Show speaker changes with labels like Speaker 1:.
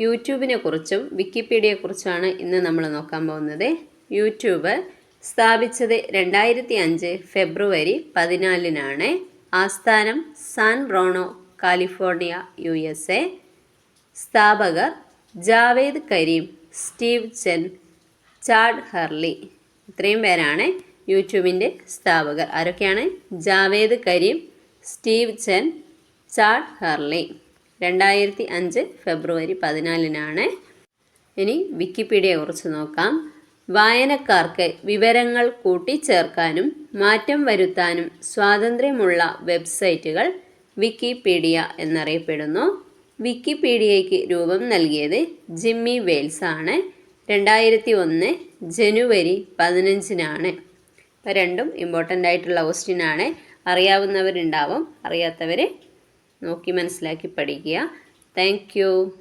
Speaker 1: യൂട്യൂബിനെ കുറിച്ചും വിക്കിപീഡിയയെക്കുറിച്ചുമാണ് ഇന്ന് നമ്മൾ നോക്കാൻ പോകുന്നത്. യൂട്യൂബ് സ്ഥാപിച്ചത് രണ്ടായിരത്തി അഞ്ച് ഫെബ്രുവരി പതിനാലിനാണ്. ആസ്ഥാനം San Bruno California U S A. സ്ഥാപകർ Jawed Karim Steve Chen Chad Hurley ഇത്രയും പേരാണ് യൂട്യൂബിന്റെ സ്ഥാപകർ. ആരൊക്കെയാണ്? Jawed Karim Steve Chen Chad Hurley. രണ്ടായിരത്തി അഞ്ച് ഫെബ്രുവരി പതിനാലിനാണ്. ഇനി വിക്കിപീഡിയയെ കുറിച്ച് നോക്കാം. വായനക്കാർക്ക് വിവരങ്ങൾ കൂട്ടിച്ചേർക്കാനും മാറ്റം വരുത്താനും സ്വാതന്ത്ര്യമുള്ള വെബ്സൈറ്റുകൾ വിക്കിപീഡിയ എന്നറിയപ്പെടുന്നു. വിക്കിപീഡിയയ്ക്ക് രൂപം നൽകിയത് ജിമ്മി വെയിൽസ് ആണ്. രണ്ടായിരത്തി ഒന്ന് ജനുവരി പതിനഞ്ചിനാണ്. രണ്ടും ഇമ്പോർട്ടന്റ് ആയിട്ടുള്ള ക്വസ്റ്റ്യൻ ആണ്. അറിയാവുന്നവരുണ്ടാവും. അറിയാത്തവർ നോക്കി മനസ്സിലാക്കി പഠിക്കുക താങ്ക്